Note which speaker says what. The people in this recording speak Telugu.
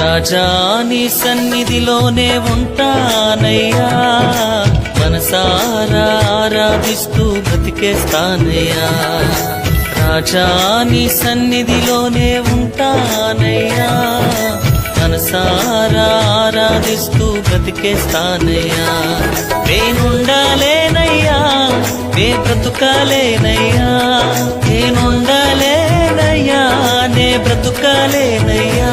Speaker 1: రాజాని సన్నిధిలోనే ఉంటానయ్యా. మనసారా ఆరాధిస్తూ బ్రతికేస్తానయ్యా. రాజాని సన్నిధిలోనే ఉంటానయ్యా. మనసారా ఆరాధిస్తూ బ్రతికేస్తానయ్యా. నేనుండాలేనయ్యా నే బ్రతుకాలేనయ్యా. నేనుండాలేనయ్యా నే బ్రతుకాలేనయ్యా.